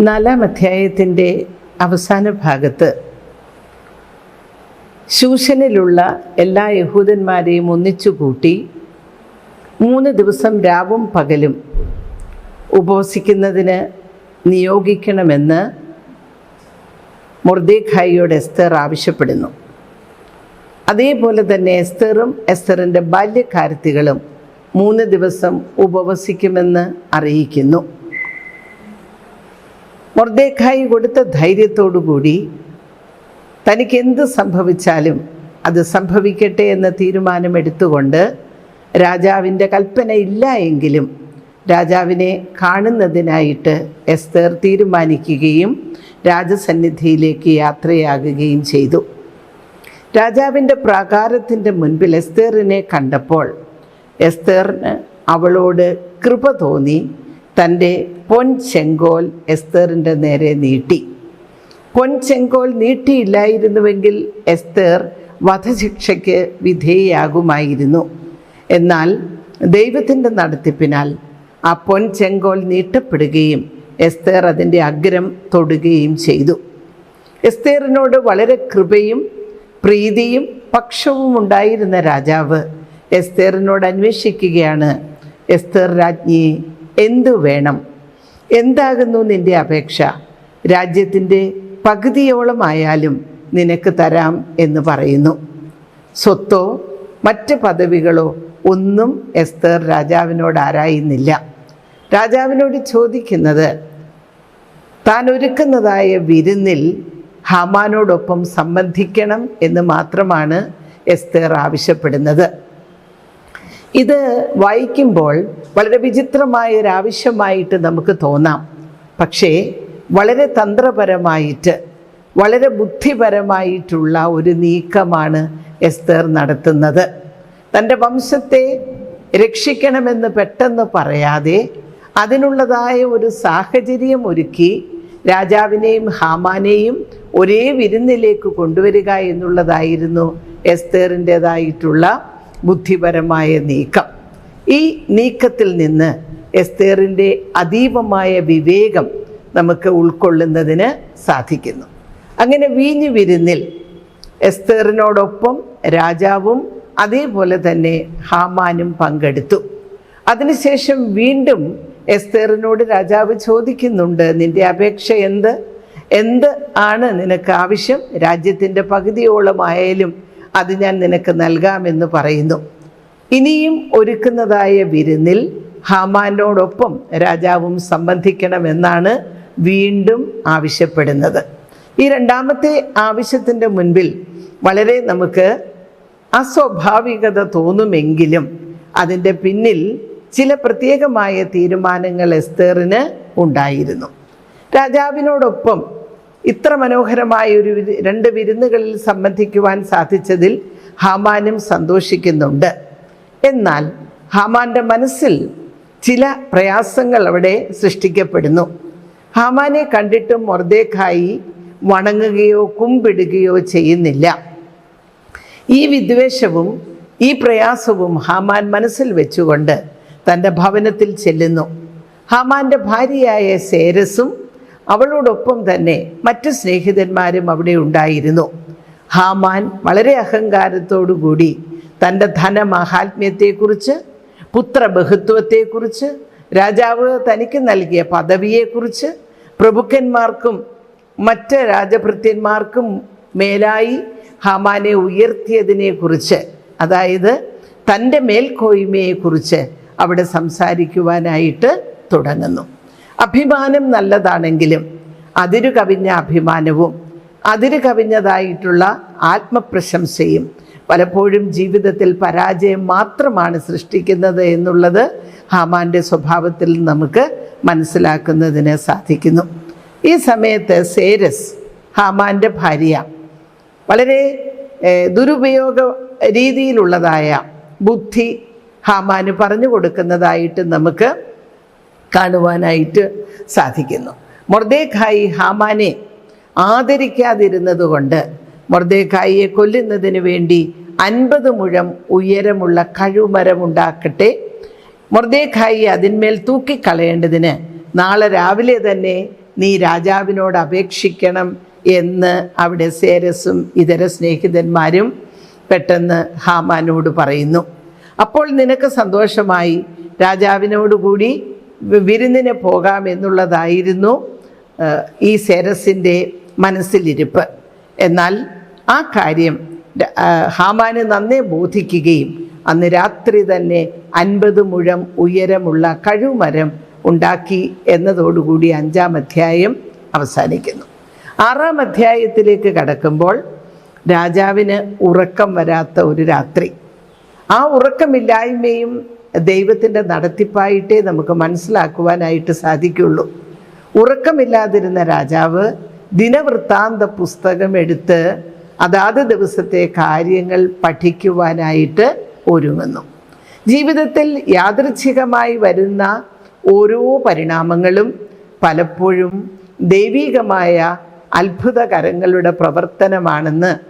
നാലാം അധ്യായത്തിന്റെ അവസാന ഭാഗത്ത് ശൂഷനിലുള്ള എല്ലാ യഹൂദന്മാരെയും ഒന്നിച്ചു കൂട്ടി മൂന്ന് ദിവസം രാവും പകലും ഉപവസിക്കുന്നതിന് നിയോഗിക്കണമെന്ന് മൊർദേഖായിയോട് എസ്തർ ആവശ്യപ്പെടുന്നു. അതേപോലെ തന്നെ എസ്തറും എസ്തറിന്റെ ബാല്യക്കാരത്തികളും മൂന്ന് ദിവസം ഉപവസിക്കുമെന്ന് അറിയിക്കുന്നു. മൊർദേഖായി കൊടുത്ത ധൈര്യത്തോടുകൂടി തനിക്ക് എന്ത് സംഭവിച്ചാലും അത് സംഭവിക്കട്ടെ എന്ന തീരുമാനമെടുത്തുകൊണ്ട് രാജാവിന്റെ കൽപ്പന ഇല്ല എങ്കിലും രാജാവിനെ കാണുന്നതിനായിട്ട് എസ്തർ തീരുമാനിക്കുകയും രാജസന്നിധിയിലേക്ക് യാത്രയാകുകയും ചെയ്തു. രാജാവിന്റെ പ്രാകാരത്തിന്റെ മുൻപിൽ എസ്തേറിനെ കണ്ടപ്പോൾ എസ്തേറിന് അവളോട് കൃപ തോന്നി. തന്റെ പൊൻ ചെങ്കോൽ എസ്തേറിന്റെ നേരെ നീട്ടി. പൊൻ ചെങ്കോൽ നീട്ടിയില്ലായിരുന്നുവെങ്കിൽ എസ്തേർ വധശിക്ഷയ്ക്ക് വിധേയയാകുമായിരുന്നു. എന്നാൽ ദൈവത്തിന്റെ നടത്തിപ്പിനാൽ ആ പൊൻ ചെങ്കോൽ നീട്ടപ്പെടുകയും എസ്തേർ അതിന്റെ അഗ്രം തൊടുകയും ചെയ്തു. എസ്തേറിനോട് വളരെ കൃപയും പ്രീതിയും പക്ഷവും ഉണ്ടായിരുന്ന രാജാവ് എസ്തേറിനോട് അന്വേഷിക്കുകയാണ് എസ്തേർ രാജ്ഞി എന്തു വേണം? എന്താകുന്നു നിന്റെ അപേക്ഷ? രാജ്യത്തിന്റെ പകുതിയോളമായാലും നിനക്ക് തരാം എന്ന് പറയുന്നു. സ്വത്തോ മറ്റ് പദവികളോ ഒന്നും എസ്തർ രാജാവിനോട് ആരായുന്നില്ല. രാജാവിനോട് ചോദിക്കുന്നത് താൻ ഒരുക്കുന്നതായ വിരുന്നിൽ ഹാമാനോടൊപ്പം സംബന്ധിക്കണം എന്ന് മാത്രമാണ് എസ്തേർ ആവശ്യപ്പെടുന്നത്. ഇത് വായിക്കുമ്പോൾ വളരെ വിചിത്രമായ ഒരു ആവശ്യമായിട്ട് നമുക്ക് തോന്നാം. പക്ഷേ വളരെ തന്ത്രപരമായിട്ട് വളരെ ബുദ്ധിപരമായിട്ടുള്ള ഒരു നീക്കമാണ് എസ്തേർ നടത്തുന്നത്. തന്റെ വംശത്തെ രക്ഷിക്കണമെന്ന് പെട്ടെന്ന് പറയാതെ അതിനുള്ളതായ ഒരു സാഹചര്യം ഒരുക്കി രാജാവിനെയും ഹാമാനെയും ഒരേ വിരുന്നിലേക്ക് കൊണ്ടുവരിക എന്നുള്ളതായിരുന്നു എസ്തേറിന്റെതായിട്ടുള്ള ബുദ്ധിപരമായ നീക്കം. ഈ നീക്കത്തിൽ നിന്ന് എസ്തേറിന്റെ അതീവമായ വിവേകം നമുക്ക് ഉൾക്കൊള്ളുന്നതിന് സാധിക്കുന്നു. അങ്ങനെ വീഞ്ഞു വിരുന്നിൽ എസ്തേറിനോടൊപ്പം രാജാവും അതേപോലെ തന്നെ ഹാമാനും പങ്കെടുത്തു. അതിനുശേഷം വീണ്ടും എസ്തേറിനോട് രാജാവ് ചോദിക്കുന്നുണ്ട് നിന്റെ അപേക്ഷ എന്ത്? എന്ത് ആണ് നിനക്ക് ആവശ്യം? രാജ്യത്തിന്റെ പകുതിയോളമായാലും അത് ഞാൻ നിനക്ക് നൽകാമെന്ന് പറയുന്നു. ഇനിയും ഒരുക്കുന്നതായ വിരുന്നിൽ ഹാമാനോടൊപ്പം രാജാവും സംബന്ധിക്കണമെന്നാണ് വീണ്ടും ആവശ്യപ്പെടുന്നത്. ഈ രണ്ടാമത്തെ ആവശ്യത്തിന്റെ മുൻപിൽ വളരെ നമുക്ക് അസ്വാഭാവികത തോന്നുമെങ്കിലും അതിന്റെ പിന്നിൽ ചില പ്രത്യേകമായ തീരുമാനങ്ങൾ എസ്തേറിന് ഉണ്ടായിരുന്നു. രാജാവിനോടൊപ്പം ഇത്ര മനോഹരമായ ഒരു രണ്ട് വിരുന്നുകളിൽ സംബന്ധിക്കുവാൻ സാധിച്ചതിൽ ഹാമാനും സന്തോഷിക്കുന്നുണ്ട്. എന്നാൽ ഹാമാന്റെ മനസ്സിൽ ചില പ്രയാസങ്ങൾ അവിടെ സൃഷ്ടിക്കപ്പെടുന്നു. ഹാമാനെ കണ്ടിട്ടും മൊർദേഖായി വണങ്ങുകയോ കുമ്പിടുകയോ ചെയ്യുന്നില്ല. ഈ വിദ്വേഷവും ഈ പ്രയാസവും ഹാമാൻ മനസ്സിൽ വെച്ചുകൊണ്ട് തന്റെ ഭവനത്തിൽ ചെല്ലുന്നു. ഹാമാന്റെ ഭാര്യയായ സേരസും അവളോടൊപ്പം തന്നെ മറ്റു സ്നേഹിതന്മാരും അവിടെ ഉണ്ടായിരുന്നു. ഹാമാൻ വളരെ അഹങ്കാരത്തോടുകൂടി തന്റെ ധനമാഹാത്മ്യത്തെക്കുറിച്ച് പുത്രബഹുത്വത്തെക്കുറിച്ച് രാജാവ് തനിക്ക് നൽകിയ പദവിയെക്കുറിച്ച് പ്രഭുക്കന്മാർക്കും മറ്റ് രാജഭൃത്യന്മാർക്കും മേലായി ഹാമാനെ ഉയർത്തിയതിനെക്കുറിച്ച് അതായത് തന്റെ മേൽക്കോയ്മയെക്കുറിച്ച് അവിടെ സംസാരിക്കുവാനായിട്ട് തുടങ്ങുന്നു. അഭിമാനം നല്ലതാണെങ്കിലും അതിരു കവിഞ്ഞ അഭിമാനവും അതിര് കവിഞ്ഞതായിട്ടുള്ള ആത്മപ്രശംസയും പലപ്പോഴും ജീവിതത്തിൽ പരാജയം മാത്രമാണ് സൃഷ്ടിക്കുന്നത് എന്നുള്ളത് ഹാമാന്റെ സ്വഭാവത്തിൽ നമുക്ക് മനസ്സിലാക്കുന്നതിന് സാധിക്കുന്നു. ഈ സമയത്ത് സേരസ് ഹാമാന്റെ ഭാര്യ വളരെ ദുരുപയോഗ രീതിയിലുള്ളതായ ബുദ്ധി ഹാമാന് പറഞ്ഞു കൊടുക്കുന്നതായിട്ട് നമുക്ക് കാണുവാനായിട്ട് സാധിക്കുന്നു. മൊർദേഖായി ഹാമാനെ ആദരിക്കാതിരുന്നത് കൊണ്ട് മൊർദേഖായിയെ കൊല്ലുന്നതിന് വേണ്ടി അൻപത് മുഴം ഉയരമുള്ള കഴുമരമുണ്ടാക്കട്ടെ. മൊർദേഖായി അതിന്മേൽ തൂക്കിക്കളയേണ്ടതിന് നാളെ രാവിലെ തന്നെ നീ രാജാവിനോട് അപേക്ഷിക്കണം എന്ന് അവിടെ സേരസും ഇതര സ്നേഹിതന്മാരും പെട്ടെന്ന് ഹാമാനോട് പറയുന്നു. അപ്പോൾ നിനക്ക് സന്തോഷമായി. രാജാവിനോടുകൂടി വിരുന്നിന് പോകാം എന്നുള്ളതായിരുന്നു ഈ സെരസിന്റെ മനസ്സിലിരിപ്പ്. എന്നാൽ ആ കാര്യം ഹാമാന് നന്നേ ബോധിക്കുകയും അന്ന് രാത്രി തന്നെ അൻപത് മുഴം ഉയരമുള്ള കഴുമരം ഉണ്ടാക്കി എന്നതോടുകൂടി അഞ്ചാം അധ്യായം അവസാനിക്കുന്നു. ആറാം അധ്യായത്തിലേക്ക് കടക്കുമ്പോൾ രാജാവിന് ഉറക്കം വരാത്ത ഒരു രാത്രി. ആ ഉറക്കമില്ലായ്മയും ദൈവത്തിന്റെ നടത്തിപ്പായിട്ടേ നമുക്ക് മനസ്സിലാക്കുവാനായിട്ട് സാധിക്കുള്ളൂ. ഉറക്കമില്ലാതിരുന്ന രാജാവ് ദിനവൃത്താന്ത പുസ്തകം എടുത്ത് അതാത് ദിവസത്തെ കാര്യങ്ങൾ പഠിക്കുവാനായിട്ട് ഒരുങ്ങുന്നു. ജീവിതത്തിൽ യാദൃച്ഛികമായി വരുന്ന ഓരോ പരിണാമങ്ങളും പലപ്പോഴും ദൈവീകമായ അത്ഭുതകരങ്ങളുടെ പ്രവർത്തനമാണെന്ന്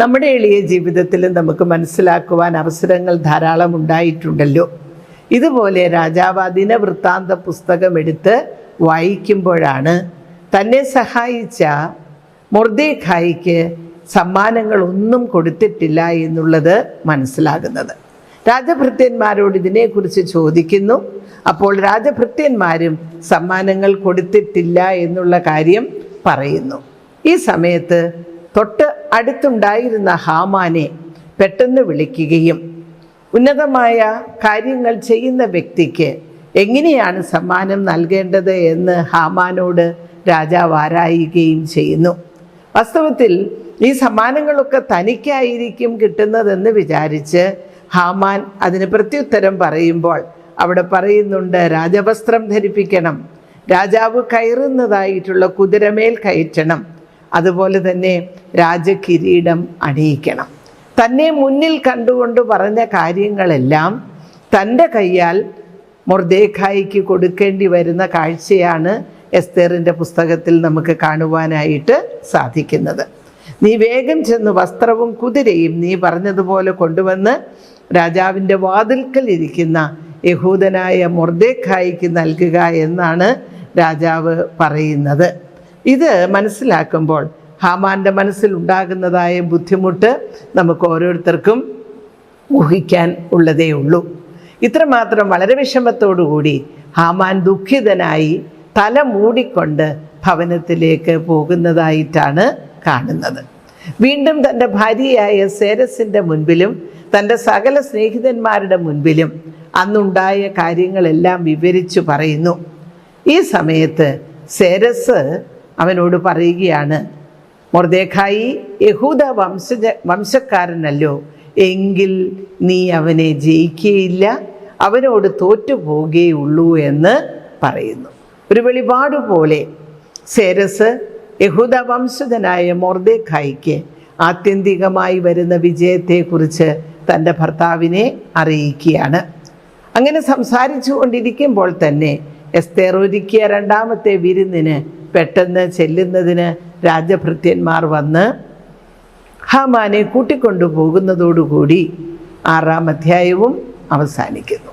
നമ്മുടെ എളിയ ജീവിതത്തിൽ നമുക്ക് മനസ്സിലാക്കുവാൻ അവസരങ്ങൾ ധാരാളം ഉണ്ടായിട്ടുണ്ടല്ലോ. ഇതുപോലെ രാജാവ് അതിന വൃത്താന്ത പുസ്തകം എടുത്ത് വായിക്കുമ്പോഴാണ് തന്നെ സഹായിച്ച മൊർദേഖായിക്ക് സമ്മാനങ്ങളൊന്നും കൊടുത്തിട്ടില്ല എന്നുള്ളത് മനസ്സിലാകുന്നത്. രാജഭൃത്യന്മാരോട് ഇതിനെക്കുറിച്ച് ചോദിക്കുന്നു. അപ്പോൾ രാജഭൃത്യന്മാരും സമ്മാനങ്ങൾ കൊടുത്തിട്ടില്ല എന്നുള്ള കാര്യം പറയുന്നു. ഈ സമയത്ത് തൊട്ട് അടുത്തുണ്ടായിരുന്ന ഹാമാനെ പെട്ടെന്ന് വിളിക്കുകയും ഉന്നതമായ കാര്യങ്ങൾ ചെയ്യുന്ന വ്യക്തിക്ക് എങ്ങനെയാണ് സമ്മാനം നൽകേണ്ടത് എന്ന് ഹാമാനോട് രാജാവ് ആരായുകയും ചെയ്യുന്നു. വാസ്തവത്തിൽ ഈ സമ്മാനങ്ങളൊക്കെ തനിക്കായിരിക്കും കിട്ടുന്നതെന്ന് വിചാരിച്ച് ഹാമാൻ അതിന് പ്രത്യുത്തരം പറയുമ്പോൾ അവിടെ പറയുന്നുണ്ട് രാജവസ്ത്രം ധരിപ്പിക്കണം. രാജാവ് കയറുന്നതായിട്ടുള്ള കുതിരമേൽ കയറ്റണം. അതുപോലെ തന്നെ രാജകിരീടം അണിയിക്കണം. തന്നെ മുന്നിൽ കണ്ടുകൊണ്ട് പറഞ്ഞ കാര്യങ്ങളെല്ലാം തന്റെ കയ്യാൽ മൊർദേഖായിക്ക് കൊടുക്കേണ്ടി വരുന്ന കാഴ്ചയാണ് എസ്തേറിന്റെ പുസ്തകത്തിൽ നമുക്ക് കാണുവാനായിട്ട് സാധിക്കുന്നത്. നീ വേഗം ചെന്ന് വസ്ത്രവും കുതിരയും നീ പറഞ്ഞതുപോലെ കൊണ്ടുവന്ന് രാജാവിന്റെ വാതിൽക്കൽ ഇരിക്കുന്ന യഹൂദനായ മൊർദേഖായിക്ക് നൽകുക എന്നാണ് രാജാവ് പറയുന്നത്. ഇത് മനസ്സിലാക്കുമ്പോൾ ഹാമാന്റെ മനസ്സിലുണ്ടാകുന്നതായ ബുദ്ധിമുട്ട് നമുക്ക് ഓരോരുത്തർക്കും ഊഹിക്കാൻ ഉള്ളതേ ഉള്ളൂ. ഇത്രമാത്രം വളരെ വിഷമത്തോടുകൂടി ഹാമാൻ ദുഃഖിതനായി തല മൂടിക്കൊണ്ട് ഭവനത്തിലേക്ക് പോകുന്നതായിട്ടാണ് കാണുന്നത്. വീണ്ടും തന്റെ ഭാര്യയായ സേരസിന്റെ മുൻപിലും തന്റെ സകല സ്നേഹിതന്മാരുടെ മുൻപിലും അന്നുണ്ടായ കാര്യങ്ങളെല്ലാം വിവരിച്ചു പറയുന്നു. ഈ സമയത്ത് സേരസ് അവനോട് പറയുകയാണ് മൊർദേഖായി യഹൂദ വംശജ വംശക്കാരനല്ലോ. എങ്കിൽ നീ അവനെ ജയിക്കുകയില്ല അവനോട് തോറ്റുപോകുകയുള്ളൂ എന്ന് പറയുന്നു. ഒരു വെളിപാട് പോലെ സേരസ് യഹൂദ വംശജനായ മൊർദേഖായിക്ക് ആത്യന്തികമായി വരുന്ന വിജയത്തെക്കുറിച്ച് തന്റെ ഭർത്താവിനെ അറിയിക്കുകയാണ്. അങ്ങനെ സംസാരിച്ചു കൊണ്ടിരിക്കുമ്പോൾ തന്നെ എസ്തേർ ഒരുക്കിയ രണ്ടാമത്തെ വിരുന്നിന് പെട്ടെന്ന് ചെല്ലുന്നതിന് രാജഭൃത്യന്മാർ വന്ന് ഹാമാനെ കൂട്ടിക്കൊണ്ടു പോകുന്നതോടുകൂടി ആറാം അധ്യായവും അവസാനിക്കുന്നു.